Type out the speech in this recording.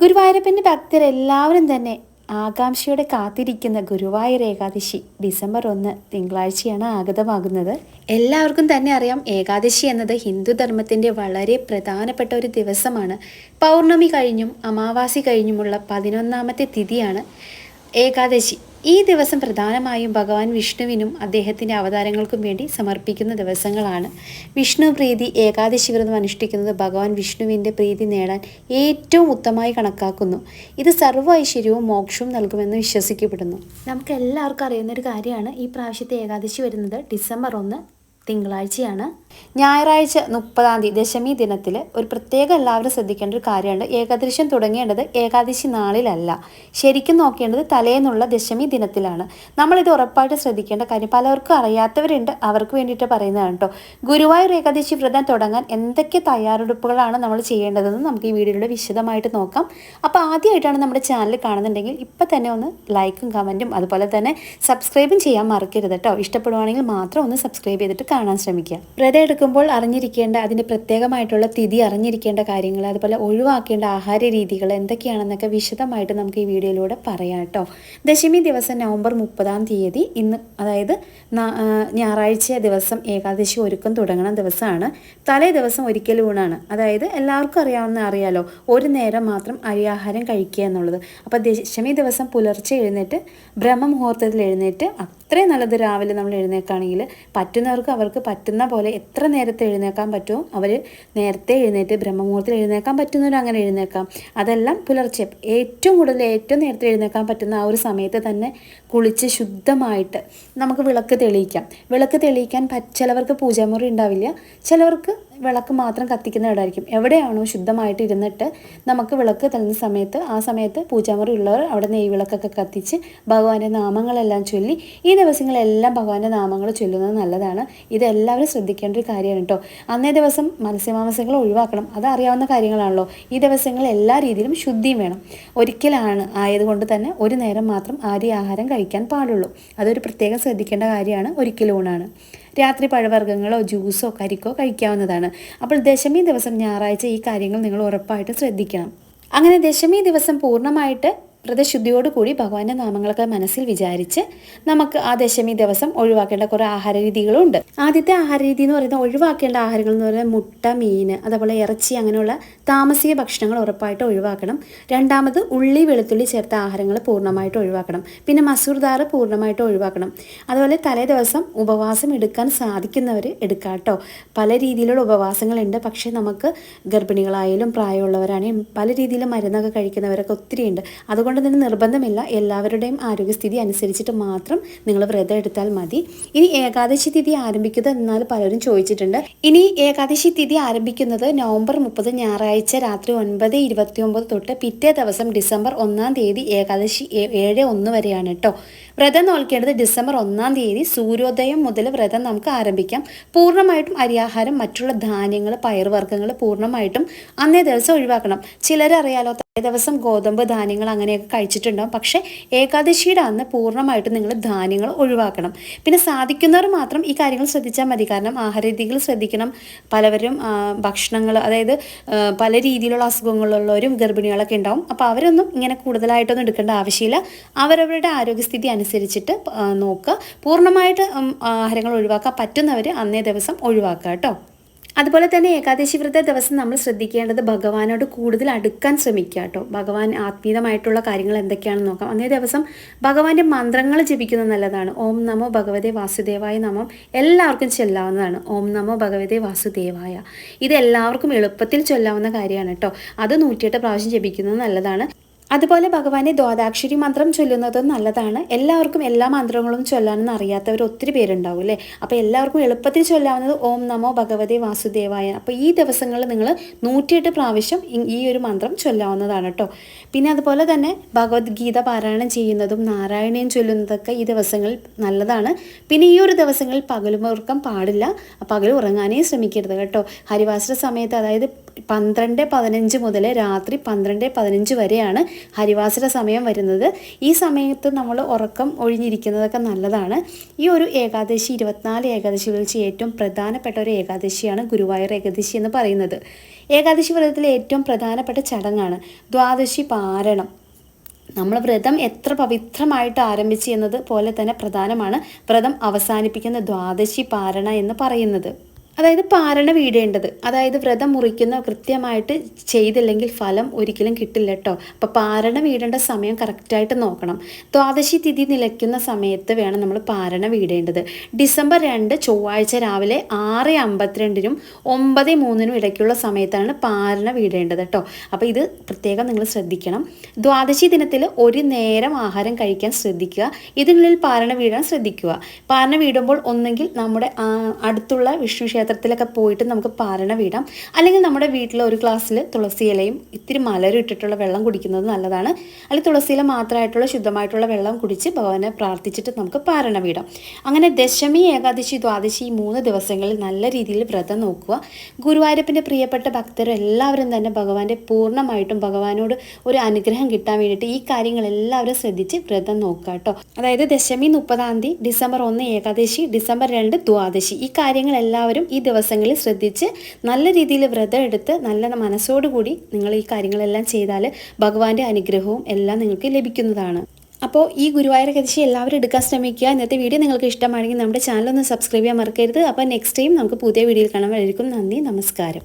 ഗുരുവായൂരപ്പന്റെ ഭക്തരെല്ലാവരും തന്നെ ആകാംക്ഷയോടെ കാത്തിരിക്കുന്ന ഗുരുവായൂർ ഏകാദശി ഡിസംബർ ഒന്ന് തിങ്കളാഴ്ചയാണ് ആഗതമാകുന്നത്. എല്ലാവർക്കും തന്നെ അറിയാം ഏകാദശി എന്നത് ഹിന്ദുധർമ്മത്തിന്റെ വളരെ പ്രധാനപ്പെട്ട ഒരു ദിവസമാണ്. പൗർണമി കഴിഞ്ഞും അമാവാസി കഴിഞ്ഞുമുള്ള പതിനൊന്നാമത്തെ തിഥിയാണ് ഏകാദശി. ഈ ദിവസം പ്രധാനമായും ഭഗവാൻ വിഷ്ണുവിനും അദ്ദേഹത്തിന്റെ അവതാരങ്ങൾക്കും വേണ്ടി സമർപ്പിക്കുന്ന ദിവസങ്ങളാണ്. വിഷ്ണു പ്രീതി ഏകാദശി വ്രതം അനുഷ്ഠിക്കുന്നത് ഭഗവാൻ വിഷ്ണുവിന്റെ പ്രീതി നേടാൻ ഏറ്റവും ഉത്തമമായി കണക്കാക്കുന്നു. ഇത് സർവ ഐശ്വര്യവും മോക്ഷവും നൽകുമെന്ന് വിശ്വസിക്കപ്പെടുന്നു. നമുക്ക് എല്ലാവർക്കും അറിയുന്ന ഒരു കാര്യമാണ് ഈ പ്രാവശ്യത്തെ ഏകാദശി വരുന്നത് ഡിസംബർ ഒന്ന് തിങ്കളാഴ്ചയാണ്. ഞായറാഴ്ച മുപ്പതാം തീയതി ദശമി ദിനത്തിൽ ഒരു പ്രത്യേകം എല്ലാവരും ശ്രദ്ധിക്കേണ്ട ഒരു കാര്യമുണ്ട്. ഏകാദശം തുടങ്ങേണ്ടത് ഏകാദശി നാളിലല്ല. ശരിക്കും നോക്കേണ്ടത് തലേന്നുള്ള ദശമി ദിനത്തിലാണ്. നമ്മളിത് ഉറപ്പായിട്ട് ശ്രദ്ധിക്കേണ്ട കാര്യം പലർക്കും അറിയാത്തവരുണ്ട്. അവർക്ക് വേണ്ടിയിട്ട് പറയുന്നതാണ് കേട്ടോ ഗുരുവായൂർ ഏകാദശി വ്രതം തുടങ്ങാൻ എന്തൊക്കെ തയ്യാറെടുപ്പുകളാണ് നമ്മൾ ചെയ്യേണ്ടതെന്ന് നമുക്ക് ഈ വീഡിയോയിലൂടെ വിശദമായിട്ട് നോക്കാം. അപ്പോൾ ആദ്യമായിട്ടാണ് നമ്മുടെ ചാനൽ കാണുന്നുണ്ടെങ്കിൽ ഇപ്പം തന്നെ ഒന്ന് ലൈക്കും കമന്റും അതുപോലെ തന്നെ സബ്സ്ക്രൈബും ചെയ്യാൻ മറക്കരുത് കേട്ടോ ഇഷ്ടപ്പെടുവാണെങ്കിൽ മാത്രം ഒന്ന് സബ്സ്ക്രൈബ് ചെയ്തിട്ട് കാണാൻ ശ്രമിക്കുക. വ്രതം എടുക്കുമ്പോൾ അറിഞ്ഞിരിക്കേണ്ട അതിന്റെ പ്രത്യേകമായിട്ടുള്ള തിഥി അറിഞ്ഞിരിക്കേണ്ട കാര്യങ്ങൾ അതുപോലെ ഒഴിവാക്കേണ്ട ആഹാര രീതികൾ എന്തൊക്കെയാണെന്നൊക്കെ വിശദമായിട്ട് നമുക്ക് ഈ വീഡിയോയിലൂടെ പറയാം കേട്ടോ. ദശമി ദിവസം നവംബർ മുപ്പതാം തീയതി ഇന്ന് അതായത് ഞായറാഴ്ച ദിവസം ഏകാദശി ഒരുക്കം തുടങ്ങുന്ന ദിവസമാണ്. തലേ ദിവസം ഒരിക്കൽ ഊണാണ്. അതായത് എല്ലാവർക്കും അറിയാവുന്ന അറിയാലോ ഒരു നേരം മാത്രം അരിയാഹാരം കഴിക്കുക എന്നുള്ളത്. അപ്പോൾ ദശമി ദിവസം പുലർച്ചെ എഴുന്നേറ്റ് ബ്രഹ്മമുഹൂർത്തത്തിൽ എഴുന്നേറ്റ് അത്രയും നല്ലത് രാവിലെ നമ്മൾ എഴുന്നേക്കാണെങ്കിൽ പറ്റുന്നവർക്ക് അവർക്ക് പറ്റുന്ന പോലെ എത്ര നേരത്തെ എഴുന്നേക്കാൻ പറ്റുമോ അവർ നേരത്തെ എഴുന്നേറ്റ് ബ്രഹ്മമുഹൂർത്തത്തിൽ എഴുന്നേക്കാൻ പറ്റുന്നവർ അങ്ങനെ എഴുന്നേക്കാം. അതെല്ലാം പുലർച്ചെ ഏറ്റവും കൂടുതൽ ഏറ്റവും നേരത്തെ എഴുന്നേക്കാൻ പറ്റുന്ന ആ ഒരു സമയത്ത് തന്നെ കുളിച്ച് ശുദ്ധമായിട്ട് നമുക്ക് വിളക്ക് തെളിയിക്കാം. വിളക്ക് തെളിയിക്കാൻ ചിലവർക്ക് പൂജാമുറി ഉണ്ടാവില്ല ചിലവർക്ക് വിളക്ക് മാത്രം കത്തിക്കുന്ന ഇടമായിരിക്കും. എവിടെയാണോ ശുദ്ധമായിട്ട് ഇരുന്നിട്ട് നമുക്ക് വിളക്ക് തള്ളുന്ന സമയത്ത് ആ സമയത്ത് പൂജാമുറി ഉള്ളവർ അവിടെ നെയ് വിളക്കൊക്കെ കത്തിച്ച് ഭഗവാന്റെ നാമങ്ങളെല്ലാം ചൊല്ലി ഈ ദിവസങ്ങളെല്ലാം ഭഗവാന്റെ നാമങ്ങൾ ചൊല്ലുന്നത് നല്ലതാണ്. ഇതെല്ലാവരും ശ്രദ്ധിക്കേണ്ട ഒരു കാര്യമാണ് കേട്ടോ. അന്നേ ദിവസം മത്സ്യമാംസങ്ങൾ ഒഴിവാക്കണം. അത് അറിയാവുന്ന കാര്യങ്ങളാണല്ലോ. ഈ ദിവസങ്ങൾ എല്ലാ രീതിയിലും ശുദ്ധിയും വേണം. ഒരിക്കലാണ് ആയതുകൊണ്ട് തന്നെ ഒരു നേരം മാത്രം ആര്യ ആഹാരം കഴിക്കാൻ പാടുള്ളൂ. അതൊരു പ്രത്യേകം ശ്രദ്ധിക്കേണ്ട കാര്യമാണ്. ഒരിക്കലൂണാണ് രാത്രി പഴവർഗങ്ങളോ ജ്യൂസോ കരിക്കോ കഴിക്കാവുന്നതാണ്. അപ്പോൾ ദശമി ദിവസം ഞായറാഴ്ച ഈ കാര്യങ്ങൾ നിങ്ങൾ ഉറപ്പായിട്ട് ശ്രദ്ധിക്കണം. അങ്ങനെ ദശമി ദിവസം പൂർണമായിട്ട് വ്രതശുദ്ധിയോടുകൂടി ഭഗവാന്റെ നാമങ്ങളൊക്കെ മനസ്സിൽ വിചാരിച്ച് നമുക്ക് ആ ദശമി ദിവസം ഒഴിവാക്കേണ്ട കുറേ ആഹാര രീതികളും ഉണ്ട് ആദ്യത്തെ ആഹാര രീതി എന്ന് പറയുന്നത് ഒഴിവാക്കേണ്ട ആഹാരങ്ങൾ എന്ന് പറയുന്നത് മുട്ട മീൻ അതേപോലെ ഇറച്ചി അങ്ങനെയുള്ള താമസിക ഭക്ഷണങ്ങൾ ഉറപ്പായിട്ട് ഒഴിവാക്കണം. രണ്ടാമത് ഉള്ളി വെളുത്തുള്ളി ചേർത്ത ആഹാരങ്ങൾ പൂർണമായിട്ട് ഒഴിവാക്കണം. പിന്നെ മസൂർ ദാറ് പൂർണമായിട്ട് ഒഴിവാക്കണം. അതുപോലെ തലേ ദിവസം ഉപവാസം എടുക്കാൻ സാധിക്കുന്നവർ എടുക്കാം കേട്ടോ. പല രീതിയിലുള്ള ഉപവാസങ്ങളുണ്ട്. പക്ഷേ നമുക്ക് ഗർഭിണികളായാലും പ്രായമുള്ളവരാണെങ്കിലും പല രീതിയിലും മരുന്നൊക്കെ കഴിക്കുന്നവരൊക്കെ ഒത്തിരി ഉണ്ട് അതുകൊണ്ട് തന്നെ നിർബന്ധമില്ല. എല്ലാവരുടെയും ആരോഗ്യസ്ഥിതി അനുസരിച്ചിട്ട് മാത്രം നിങ്ങൾ വ്രതം എടുത്താൽ മതി. ഇനി ഏകാദശി തിഥി ആരംഭിക്കുന്നത് എന്നാൽ പലരും ചോദിച്ചിട്ടുണ്ട്. ഇനി ഏകാദശി തിഥി ആരംഭിക്കുന്നത് നവംബർ മുപ്പത് ഞായറാഴ്ച രാത്രി ഒൻപത് ഇരുപത്തി ഒമ്പത് തൊട്ട് പിറ്റേ ദിവസം ഡിസംബർ ഒന്നാം തീയതി ഏകാദശി ഏഴ് ഒന്ന് വരെയാണ് കേട്ടോ വ്രതം നോക്കേണ്ടത് ഡിസംബർ ഒന്നാം തീയതി സൂര്യോദയം മുതൽ വ്രതം നമുക്ക് ആരംഭിക്കാം. പൂർണമായിട്ടും അരിയാഹാരം മറ്റുള്ള ധാന്യങ്ങൾ പയർവർഗങ്ങൾ പൂർണമായിട്ടും അന്നേ ദിവസം ഒഴിവാക്കണം. ചിലരറിയാലോ തലേ ദിവസം ഗോതമ്പ് ധാന്യങ്ങൾ അങ്ങനെയൊക്കെ കഴിച്ചിട്ടുണ്ടാവും. പക്ഷേ ഏകാദശിയുടെ അന്ന് പൂർണമായിട്ടും നിങ്ങൾ ധാന്യങ്ങൾ ഒഴിവാക്കണം. പിന്നെ സാധിക്കുന്നവർ മാത്രം ഈ കാര്യങ്ങൾ ശ്രദ്ധിച്ചാൽ മതി. കാരണം ആഹാരരീതികൾ ശ്രദ്ധിക്കണം. പലവരും ഭക്ഷണങ്ങൾ അതായത് പല രീതിയിലുള്ള അസുഖങ്ങളുള്ളവരും ഗർഭിണികളൊക്കെ ഉണ്ടാവും. അപ്പോൾ അവരൊന്നും ഇങ്ങനെ കൂടുതലായിട്ടൊന്നും എടുക്കേണ്ട ആവശ്യമില്ല. അവരവരുടെ ആരോഗ്യസ്ഥിതി അനുസരിച്ചിട്ട് നോക്കുക. പൂർണമായിട്ട് ആഹാരങ്ങൾ ഒഴിവാക്കാൻ പറ്റുന്നവർ അന്നേ ദിവസം ഒഴിവാക്കുക കേട്ടോ. അതുപോലെ തന്നെ ഏകാദശി വ്രത ദിവസം നമ്മൾ ശ്രദ്ധിക്കേണ്ടത് ഭഗവാനോട് കൂടുതൽ അടുക്കാൻ ശ്രമിക്കുക കേട്ടോ. ഭഗവാൻ ആത്മീയമായിട്ടുള്ള കാര്യങ്ങൾ എന്തൊക്കെയാണെന്ന് നോക്കാം. അന്നേ ദിവസം ഭഗവാന്റെ മന്ത്രങ്ങൾ ജപിക്കുന്നത് നല്ലതാണ്. ഓം നമോ ഭഗവതേ വാസുദേവായ നമം എല്ലാവർക്കും ചൊല്ലാവുന്നതാണ്. ഓം നമോ ഭഗവതേ വാസുദേവായ. ഇത് എല്ലാവർക്കും എളുപ്പത്തിൽ ചൊല്ലാവുന്ന കാര്യമാണ് കേട്ടോ. അത് നൂറ്റിയെട്ട് പ്രാവശ്യം ജപിക്കുന്നത് നല്ലതാണ്. അതുപോലെ ഭഗവാനെ ദ്വാദാക്ഷരി മന്ത്രം ചൊല്ലുന്നത് നല്ലതാണ്. എല്ലാവർക്കും എല്ലാ മന്ത്രങ്ങളും ചൊല്ലാനൊന്നും അറിയാത്തവർ ഒത്തിരി പേരുണ്ടാവും അല്ലേ? അപ്പോൾ എല്ലാവർക്കും എളുപ്പത്തിൽ ചൊല്ലാവുന്നത് ഓം നമോ ഭഗവതി വാസുദേവായ. അപ്പോൾ ഈ ദിവസങ്ങളിൽ നിങ്ങൾ നൂറ്റിയെട്ട് പ്രാവശ്യം ഈ- ഒരു മന്ത്രം ചൊല്ലാവുന്നതാണ് കേട്ടോ പിന്നെ അതുപോലെ തന്നെ ഭഗവത്ഗീത പാരായണം ചെയ്യുന്നതും നാരായണീയം ചൊല്ലുന്നതൊക്കെ ഈ ദിവസങ്ങളിൽ നല്ലതാണ്. പിന്നെ ഈ ഒരു ദിവസങ്ങളിൽ പകലുമുറക്കം പാടില്ല. പകൽ ഉറങ്ങാനേ ശ്രമിക്കരുത് കേട്ടോ. ഹരിവാസര സമയത്ത് അതായത് പന്ത്രണ്ട് പതിനഞ്ച് മുതൽ രാത്രി പന്ത്രണ്ട് പതിനഞ്ച് വരെയാണ് ഹരിവാസര സമയം വരുന്നത്. ഈ സമയത്ത് നമ്മൾ ഉറക്കം ഒഴിഞ്ഞിരിക്കുന്നതൊക്കെ നല്ലതാണ്. ഈ ഒരു ഏകാദശി ഇരുപത്തിനാല് ഏകാദശി വെച്ച് ഏറ്റവും പ്രധാനപ്പെട്ട ഒരു ഏകാദശിയാണ് ഗുരുവായൂർ ഏകാദശി എന്ന് പറയുന്നത്. ഏകാദശി വ്രതത്തിലെ ഏറ്റവും പ്രധാനപ്പെട്ട ചടങ്ങാണ്. ദ്വാദശി പാരണം. നമ്മൾ വ്രതം എത്ര പവിത്രമായിട്ട് ആരംഭിച്ചു എന്നത് പോലെ തന്നെ പ്രധാനമാണ്. വ്രതം അവസാനിപ്പിക്കുന്ന ദ്വാദശി പാരണ എന്ന് പറയുന്നത്. അതായത് പാരണ വീടേണ്ടത്. അതായത് വ്രതം മുറിക്കുന്ന കൃത്യമായിട്ട് ചെയ്തില്ലെങ്കിൽ ഫലം ഒരിക്കലും കിട്ടില്ല കേട്ടോ അപ്പോൾ പാരണ വീടേണ്ട സമയം കറക്റ്റായിട്ട് നോക്കണം. ദ്വാദശി തിഥി നിലയ്ക്കുന്ന സമയത്ത് വേണം നമ്മൾ പാരണ വീടേണ്ടത്. ഡിസംബർ രണ്ട് ചൊവ്വാഴ്ച രാവിലെ ആറ് അമ്പത്തിരണ്ടിനും ഒമ്പത് മൂന്നിനും ഇടയ്ക്കുള്ള സമയത്താണ് പാരണ വീടേണ്ടത് കേട്ടോ അപ്പോൾ ഇത് പ്രത്യേകം നിങ്ങൾ ശ്രദ്ധിക്കണം. ദ്വാദശി ദിനത്തിൽ ഒരു നേരം ആഹാരം കഴിക്കാൻ ശ്രദ്ധിക്കുക. ഇതിനുള്ളിൽ പാരണ വീഴാൻ ശ്രദ്ധിക്കുക. പാരണ വീടുമ്പോൾ ഒന്നെങ്കിൽ നമ്മുടെ അടുത്തുള്ള വിഷ്ണു ക്ഷേത്രത്തിലൊക്കെ പോയിട്ട് നമുക്ക് പാരണ വീടാം. അല്ലെങ്കിൽ നമ്മുടെ വീട്ടിലെ ഒരു ഗ്ലാസ്സിൽ തുളസി ഇലയും ഇത്തിരി മലരും ഇട്ടിട്ടുള്ള വെള്ളം കുടിക്കുന്നത് നല്ലതാണ്. അല്ലെങ്കിൽ തുളസിയില മാത്രമായിട്ടുള്ള ശുദ്ധമായിട്ടുള്ള വെള്ളം കുടിച്ച് ഭഗവാനെ പ്രാർത്ഥിച്ചിട്ട് നമുക്ക് പാരണ വീടാം. അങ്ങനെ ദശമി ഏകാദശി ദ്വാദശി ഈ മൂന്ന് ദിവസങ്ങളിൽ നല്ല രീതിയിൽ വ്രതം നോക്കുക. ഗുരുവായൂരപ്പന്റെ പ്രിയപ്പെട്ട ഭക്തരും എല്ലാവരും തന്നെ ഭഗവാന്റെ പൂർണമായിട്ടും ഭഗവാനോട് ഒരു അനുഗ്രഹം കിട്ടാൻ വേണ്ടിയിട്ട് ഈ കാര്യങ്ങളെല്ലാവരും ശ്രദ്ധിച്ച് വ്രതം നോക്കുക കേട്ടോ. അതായത് ദശമി മുപ്പതാം തീയതി ഡിസംബർ ഒന്ന് ഏകാദശി ഡിസംബർ രണ്ട് ദ്വാദശി ഈ കാര്യങ്ങൾ എല്ലാവരും ഈ ദിവസങ്ങളിൽ ശ്രദ്ധിച്ച് നല്ല രീതിയിൽ വ്രതം എടുത്ത് നല്ല മനസ്സോടുകൂടി നിങ്ങൾ ഈ കാര്യങ്ങളെല്ലാം ചെയ്താൽ ഭഗവാന്റെ അനുഗ്രഹവും എല്ലാം നിങ്ങൾക്ക് ലഭിക്കുന്നതാണ്. അപ്പോൾ ഈ ഗുരുവായൂർ കഥശി എല്ലാവരും എടുക്കാൻ ശ്രമിക്കുക. ഇന്നത്തെ വീഡിയോ നിങ്ങൾക്ക് ഇഷ്ടമാണെങ്കിൽ നമ്മുടെ ചാനൽ ഒന്ന് സബ്സ്ക്രൈബ് ചെയ്യാൻ മറക്കരുത്. അപ്പോൾ നെക്സ്റ്റ് ടൈം നമുക്ക് പുതിയ വീഡിയോയിൽ കാണാൻ നന്ദി നമസ്കാരം.